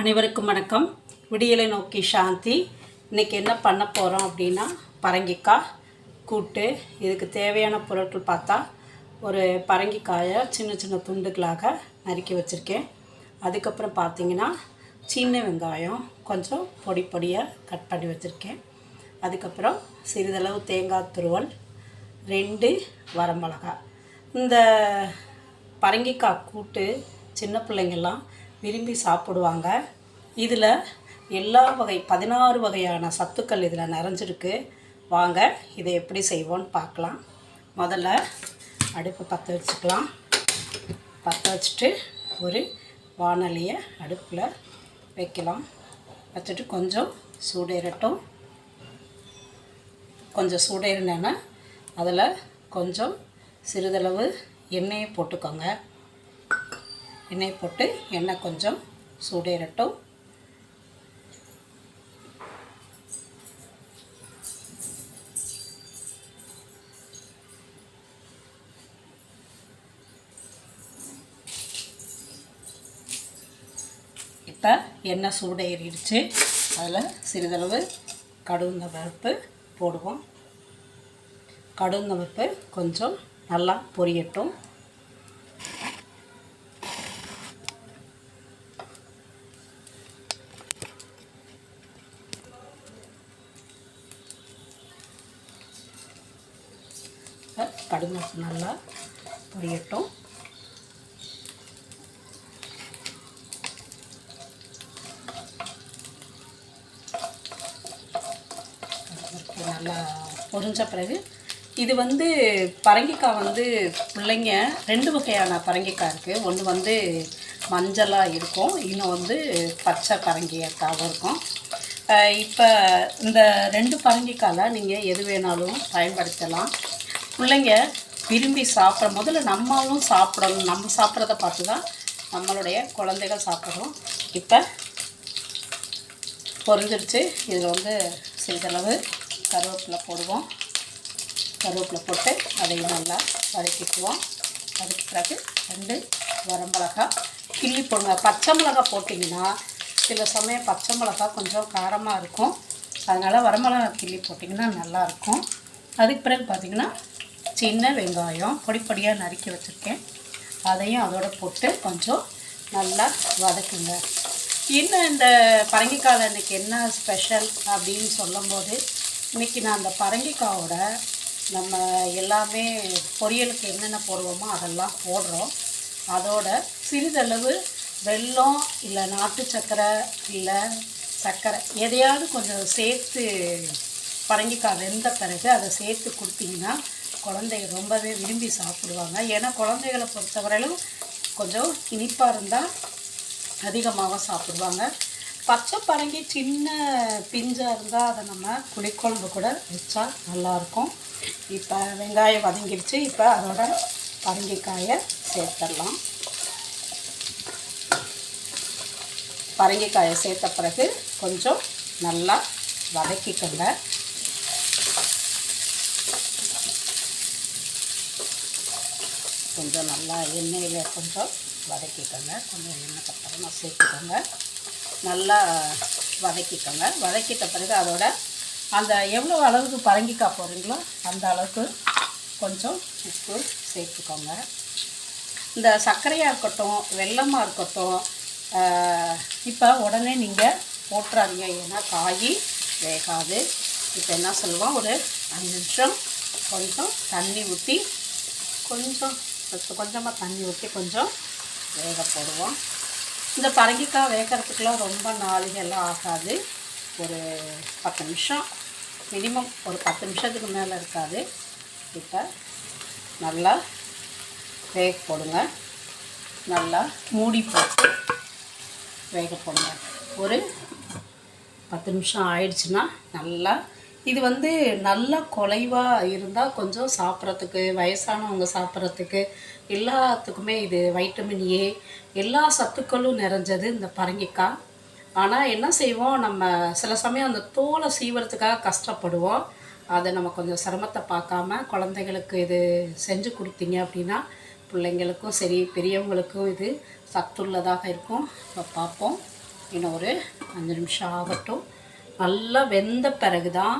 அனைவருக்கும் வணக்கம். விடியலை நோக்கி சாந்தி. இன்றைக்கி என்ன பண்ண போகிறோம் அப்படின்னா பரங்கிக்காய் கூட்டு இதுக்கு தேவையான பொருட்கள் பார்த்தா ஒரு பரங்கிக்காயை சின்ன சின்ன துண்டுகளாக நறுக்கி வச்சுருக்கேன். அதுக்கப்புறம் பார்த்தீங்கன்னா சின்ன வெங்காயம் கொஞ்சம் பொடி பொடியாக கட் பண்ணி வச்சுருக்கேன். அதுக்கப்புறம் சிறிதளவு தேங்காய் துருவல் ரெண்டு வரமிளகா இந்த பரங்கிக்காய் கூட்டு சின்ன பிள்ளைங்கள்லாம் விரும்பி சாப்பிடுவாங்க. இதில் எல்லா வகை பதினாறு வகையான சத்துக்கள் இதில் நிறைஞ்சிருக்கு. வாங்க இதை எப்படி செய்வோன்னு பார்க்கலாம். முதல்ல அடுப்பு பற்ற வச்சுக்கலாம். பற்ற வச்சுட்டு ஒரு வானலியை அடுப்பில் வைக்கலாம். வச்சுட்டு கொஞ்சம் சூடேறட்டும் கொஞ்சம் சூடேறினேன்னா அதில் கொஞ்சம் சிறிதளவு எண்ணெயை போட்டுக்கோங்க. எண்ணெய் போட்டு எண்ணெய் கொஞ்சம் சூடேறட்டும். இப்போ எண்ணெய் சூடேறிடுச்சு. அதில் சிறிதளவு கடுந்த பருப்பு போடுவோம். கடுந்த பருப்பு கொஞ்சம் நல்லா பொரியட்டும் கடுகு நல்லா பொரியட்டும் நல்லா பொரிஞ்ச பிறகு இது வந்து பரங்கிக்காய் வந்து பிள்ளைங்க ரெண்டு வகையான பரங்கிக்காய் இருக்குது ஒன்று வந்து மஞ்சளாக இருக்கும் இன்னும் வந்து பச்சை பரங்கிக்காவும் இருக்கும். இப்போ இந்த ரெண்டு பரங்கிக்காயில் நீங்கள் எது வேணாலும் பயன்படுத்தலாம். பிள்ளைங்க விரும்பி சாப்பிட்ற முதல்ல நம்மளும் சாப்பிடணும். நம்ம சாப்பிட்றத பார்த்து தான் நம்மளுடைய குழந்தைகள் சாப்பிட்றோம் இப்போ பொரிஞ்சிருச்சு இதில் வந்து சிறிதளவு கருவேப்பிலை போடுவோம். கருவேப்பிலை போட்டு அதையும் நல்லா வதக்கிக்குவோம். அதுக்கு பிறகு ரெண்டு வரமிளகா கிள்ளி போடுங்க பச்சை மிளகா போட்டிங்கன்னா சில சமயம் பச்சை மிளகா கொஞ்சம் காரமாக இருக்கும். அதனால் வரமிளகா கிள்ளி போட்டிங்கன்னா நல்லாயிருக்கும் அதுக்கு பிறகு பார்த்திங்கன்னா சின்ன வெங்காயம் பொடி பொடியாக நறுக்கி வச்சுருக்கேன். அதையும் அதோட போட்டு கொஞ்சம் நல்லா வதக்குங்க. இன்னும் இந்த பரங்கிக்காயில் இன்றைக்கி என்ன ஸ்பெஷல் அப்படின்னு சொல்லும்போது இன்றைக்கி நான் அந்த பரங்கிக்காயோட நம்ம எல்லாமே பொரியலுக்கு என்னென்ன போடுவோமோ அதெல்லாம் போடுறோம். அதோட சிறிதளவு வெல்லம் இல்லை நாட்டு சர்க்கரை இல்லை சர்க்கரை எதையாவது கொஞ்சம் சேர்த்து பரங்கிக்காய் வெந்த பிறகு அதை சேர்த்து கொடுத்தீங்கன்னா குழந்தைங்க ரொம்பவே விரும்பி சாப்பிடுவாங்க. ஏன்னா குழந்தைகளை பொறுத்தவரையிலும் கொஞ்சம் இனிப்பாக இருந்தால் அதிகமாக சாப்பிடுவாங்க. பச்சை பரங்கி சின்ன பிஞ்சாக இருந்தால் அதை நம்ம புளிக்குழம்பு கூட வச்சா நல்லாயிருக்கும். இப்போ வெங்காயம் வதங்கிடுச்சு. இப்போ அதோட பரங்கிக்காயை சேர்த்துடலாம். பரங்கிக்காயை சேர்த்த பிறகு கொஞ்சம் நல்லா வதக்கிக்கோங்க. கொஞ்சம் நல்லா எண்ணெயில் கொஞ்சம் வதக்கிக்கோங்க. கொஞ்சம் எண்ணெய் கப்பறமாக சேர்த்துக்கோங்க. நல்லா வதக்கிக்கோங்க. வதக்கிட்ட பிறகு அதோட அந்த எவ்வளோ அளவுக்கு பரங்கிக்காய் போகிறீங்களோ அந்த அளவுக்கு கொஞ்சம் உப்பு சேர்த்துக்கோங்க. இந்த சர்க்கரையாக இருக்கட்டும் வெல்லமாக இருக்கட்டும் இப்போ உடனே நீங்கள் போட்டுறாதீங்க. ஏன்னா காய் வேகாது. இப்போ என்ன சொல்லுவோம்? ஒரு அஞ்சு நிமிஷம் கொஞ்சம் தண்ணி ஊற்றி கொஞ்சம் கொஞ்சமாக தண்ணி ஊற்றி கொஞ்சம் வேக போடுவோம். இந்த பரங்கிக்காய் வேகிறதுக்குலாம் ரொம்ப நாளிகெல்லாம் ஆகாது. ஒரு பத்து நிமிஷம் மினிமம் ஒரு பத்து நிமிஷத்துக்கு மேலே இருக்காது. இப்போ நல்லா வேக போடுங்க. நல்லா மூடி போட்டு வேக போடுங்க. ஒரு பத்து நிமிஷம் ஆயிடுச்சுன்னா நல்லா இது வந்து நல்லா குலைவாக இருந்தால் கொஞ்சம் சாப்பிட்றதுக்கு வயசானவங்க சாப்பிட்றதுக்கு எல்லாத்துக்குமே இது வைட்டமின் ஏ எல்லா சத்துக்களும் நிறைஞ்சது இந்த பரங்கிக்காய். ஆனால் என்ன செய்வோம் நம்ம சில சமயம் அந்த தோலை சீவறதுக்காக கஷ்டப்படுவோம். அதை நம்ம கொஞ்சம் சிரமத்தை பார்க்காம குழந்தைகளுக்கு இது செஞ்சு கொடுத்தீங்க அப்படின்னா பிள்ளைங்களுக்கும் சரி பெரியவங்களுக்கும் இது சத்துள்ளதாக இருக்கும். இப்போ பார்ப்போம். இன்னும் ஒரு அஞ்சு நிமிஷம் ஆகட்டும். நல்லா வெந்த பிறகு தான்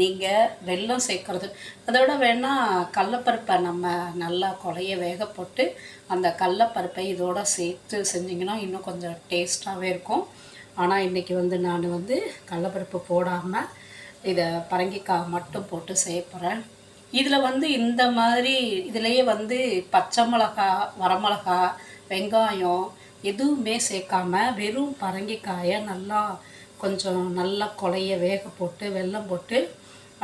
நீங்கள் வெல்லம் சேர்க்குறது. அதோட வேணால் கடலப்பருப்பை நம்ம நல்லா குழைய வேக போட்டு அந்த கடலப்பருப்பை இதோட சேர்த்து செஞ்சிங்கன்னா இன்னும் கொஞ்சம் டேஸ்ட்டாகவே இருக்கும். ஆனால் இன்றைக்கி வந்து நான் வந்து கடலப்பருப்பு போடாமல் இதை பரங்கிக்காய் மட்டும் போட்டு செய்ய போகிறேன் இதில் வந்து இந்த மாதிரி இதுலேயே வந்து பச்சை மிளகா வரமிளகா வெங்காயம் எதுவுமே சேர்க்காம வெறும் பரங்கிக்காயை நல்லா கொஞ்சம் நல்லா கொலையை வேக போட்டு வெல்லம் போட்டு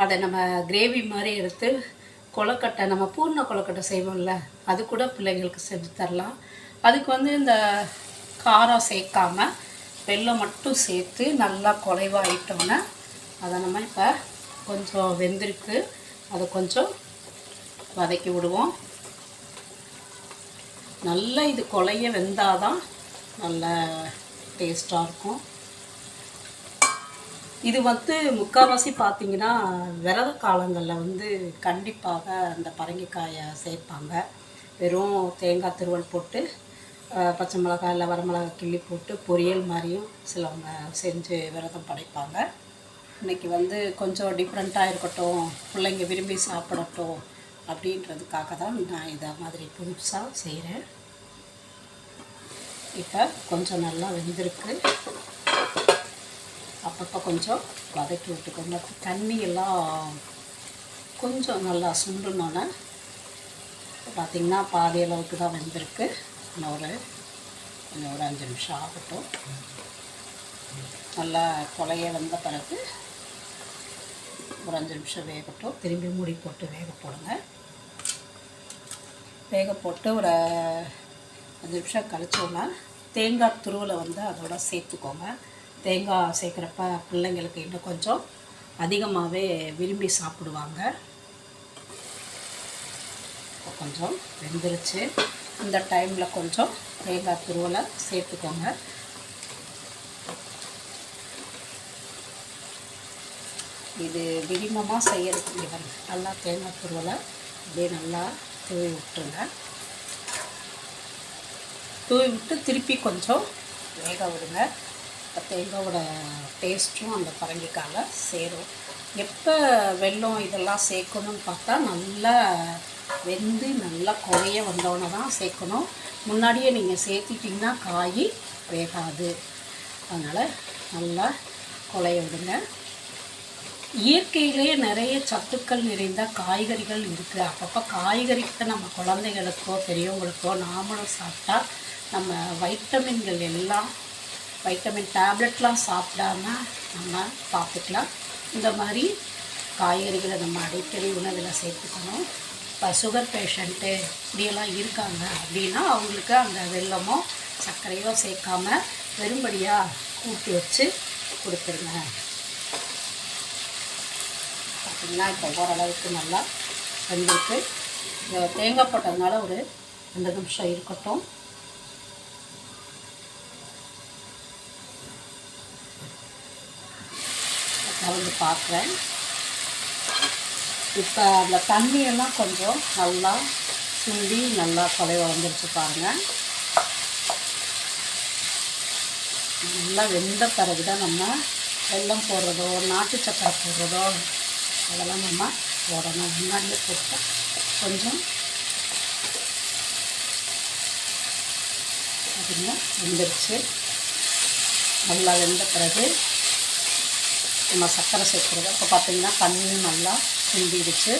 அதை நம்ம கிரேவி மாதிரி எடுத்து கொலக்கட்டை நம்ம பூர்ண கொலக்கட்டை செய்வோம்ல அது கூட பிள்ளைங்களுக்கு செஞ்சு தரலாம். அதுக்கு வந்து இந்த காரம் சேர்க்காம வெள்ளம் மட்டும் சேர்த்து நல்லா குலைவாயிட்டோன்னே அதை நம்ம இப்போ கொஞ்சம் வெந்திருக்கு அதை கொஞ்சம் வதக்கி விடுவோம். நல்லா இது கொலைய வெந்தாதான் நல்ல டேஸ்ட்டாக இருக்கும். இது வந்து முக்கால்வாசி பார்த்தீங்கன்னா விரத காலங்களில் வந்து கண்டிப்பாக அந்த பரங்கிக்காயை சேர்ப்பாங்க. வெறும் தேங்காய் திருவல் போட்டு பச்சை மிளகாய் இல்லை வரமிளகா கிள்ளி போட்டு பொரியல் மாதிரியும் சிலவங்க செஞ்சு விரதம் படைப்பாங்க. இன்னைக்கு வந்து கொஞ்சம் டிஃப்ரெண்ட்டாக இருக்கட்டும் பிள்ளைங்க விரும்பி சாப்பிடட்டும் அப்படின்றதுக்காக தான் நான் இதை மாதிரி புதுசாக செய்கிறேன் இப்போ கொஞ்சம் நல்லா வெந்திருக்கு. அப்பப்போ கொஞ்சம் வதக்கி விட்டுக்கோங்க. தண்ணியெல்லாம் கொஞ்சம் நல்லா சுண்டுனோன்னே பார்த்திங்கன்னா பாதி அளவுக்கு தான் வெந்திருக்கு. இன்னும் ஒரு ஒரு அஞ்சு நிமிஷம் ஆகட்டும். நல்லா கொலைய வந்த பிறகு ஒரு அஞ்சு நிமிஷம் வேகட்டும். திரும்பி மூடி போட்டு வேக போடுங்க. வேக போட்டு ஒரு அஞ்சு நிமிஷம் கழிச்சோன்னா தேங்காய் துருவில் வந்து அதோட சேர்த்துக்கோங்க. தேங்காய் சேர்க்குறப்ப பிள்ளைங்களுக்கு இன்னும் கொஞ்சம் அதிகமாகவே விரும்பி சாப்பிடுவாங்க. இப்போ கொஞ்சம் வெந்துருச்சு. இந்த டைமில் கொஞ்சம் தேங்காய் துருவலை சேர்த்துக்கோங்க. இது விரிமமாக செய்யறதுக்கு இங்கே நல்லா தேங்காய் துருவலை அப்படியே நல்லா தூவி விட்டுருங்க. தூவி விட்டு திருப்பி கொஞ்சம் வேக விடுங்க. அப்ப தேங்காவோட டேஸ்ட்டும் அந்த பரங்கிக்காயில் சேரும். எப்போ வெல்லம் இதெல்லாம் சேர்க்கணும்னு பார்த்தா நல்லா வெந்து நல்லா குறைய வந்தோடனே தான் சேர்க்கணும். முன்னாடியே நீங்கள் சேர்த்துட்டிங்கன்னா காய் வேகாது. அதனால் நல்லா குலைய விடுங்க. இயற்கையிலேயே நிறைய சத்துக்கள் நிறைந்த காய்கறிகள் இருக்குது அப்பப்போ காய்கறிக்கு நம்ம குழந்தைகளுக்கோ பெரியவங்களுக்கோ நாமளும் சாப்பிட்டா நம்ம வைட்டமின்கள் எல்லாம் வைட்டமின் டேப்லெட்லாம் சாப்பிடாம நம்ம பார்த்துக்கலாம். இந்த மாதிரி காய்கறிகளை நம்ம அடிக்கடி உணவில் சேர்த்துக்கணும். இப்போ சுகர் பேஷண்ட்டு இப்படியெல்லாம் இருக்காங்க அப்படின்னா அவங்களுக்கு அந்த வெள்ளமோ சர்க்கரையோ சேர்க்காம வெறும்படியாக கூட்டி வச்சு கொடுத்துருங்க. பார்த்திங்கன்னா இப்போ ஓரளவுக்கு நல்லா வெந்திருக்கு. இந்த தேங்காய் போட்டதுனால ஒரு ரெண்டு நிமிஷம் இருக்கட்டும். கலந்து பார்க்குறேன். இப்போ அந்த தண்ணியெல்லாம் கொஞ்சம் நல்லா சுண்டி நல்லா குறைவ வந்துருச்சு பாருங்கள். நல்லா வெந்த பிறகு தான் நம்ம வெள்ளம் போடுறதோ நாட்டு சக்கரை போடுறதோ அதெல்லாம் நம்ம போடணும். முன்னாடியே போட்டு கொஞ்சம் அதுங்க வெந்துருச்சு. நல்லா வெந்த பிறகு நம்ம சர்க்கரை சேர்க்குறது. இப்போ பார்த்திங்கன்னா தண்ணியும் நல்லா சிந்திடுச்சு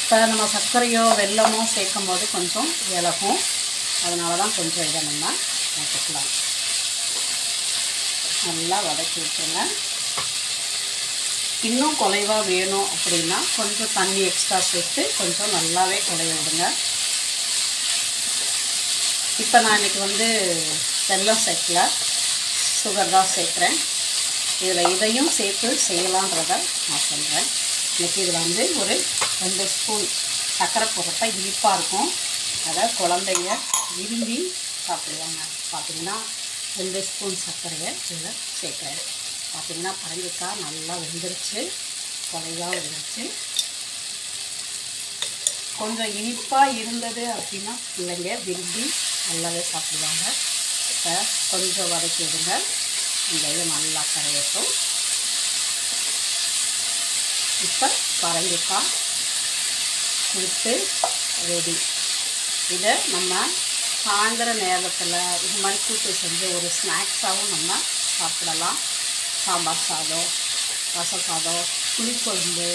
இப்போ நம்ம சர்க்கரையோ வெல்லமோ சேர்க்கும் போது கொஞ்சம் இலகும். அதனால தான் கொஞ்சம் இதை நம்ம வதக்கலாம் நல்லா வதக்கி விட்டுருங்க. இன்னும் குலைவாக வேணும் அப்படின்னா கொஞ்சம் தண்ணி எக்ஸ்ட்ரா சேர்த்து கொஞ்சம் நல்லாவே குலைய விடுங்க. இப்போ நான் இன்றைக்கி வந்து வெல்லம் சேர்க்கல. சுகர் தான் சேர்க்குறேன். இதில் இதையும் சேர்த்து செய்யலான்றதை நான் சொல்கிறேன். இன்றைக்கி இதில் வந்து ஒரு ரெண்டு ஸ்பூன் சர்க்கரை போடுறப்ப இனிப்பாக இருக்கும். அதை குழந்தைங்க விரும்பி சாப்பிடுவாங்க. பார்த்தீங்கன்னா ரெண்டு ஸ்பூன் சர்க்கரையை இதில் சேர்க்குறேன். பார்த்தீங்கன்னா பரங்கிக்காய் நல்லா வெந்துருச்சு. குறைவாக வெந்துருச்சு. கொஞ்சம் இனிப்பாக இருந்தது அப்படின்னா பிள்ளைங்க விரும்பி நல்லாவே சாப்பிடுவாங்க. இப்போ கொஞ்சம் வதக்கி விடுங்க. இந்த இது நல்லா கரையட்டும். இப்போ பரங்கிக்காய் கொடுத்து ரெடி இதை நம்ம சாயந்தர நேரத்தில் இது மாதிரி கூட்டு செஞ்சு ஒரு ஸ்நாக்ஸாகவும் நம்ம சாப்பிடலாம். சாம்பார் சாதம் ரசம் சாதம் புளிக்குழம்பு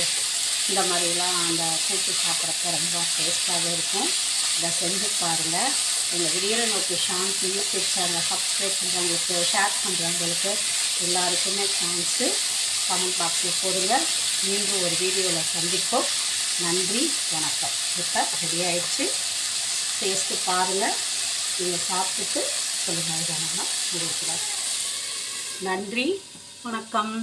இந்த மாதிரிலாம் அந்த கூட்டு சாப்பிட்றப்ப ரொம்ப டேஸ்ட்டாகவே இருக்கும். இதை செஞ்சு பாருங்கள் எங்கள் விடியலை நோக்கி சாந்தி யூடியூப் சேனலை சப்ஸ்கிரைப் பண்ணுறவங்களுக்கு ஷேர் பண்ணுறவங்களுக்கு எல்லாருக்குமே தேங்க்ஸு கமெண்ட் பாக்ஸில் போடுங்க. மீண்டும் ஒரு வீடியோவில் சந்திப்போம். நன்றி வணக்கம். இப்போ ரெடி ஆயிடுச்சு. டேஸ்ட்டு பாருங்கள் நீங்கள் சாப்பிட்டுட்டு சொல்லுங்கள் இதை நம்ம நன்றி வணக்கம்.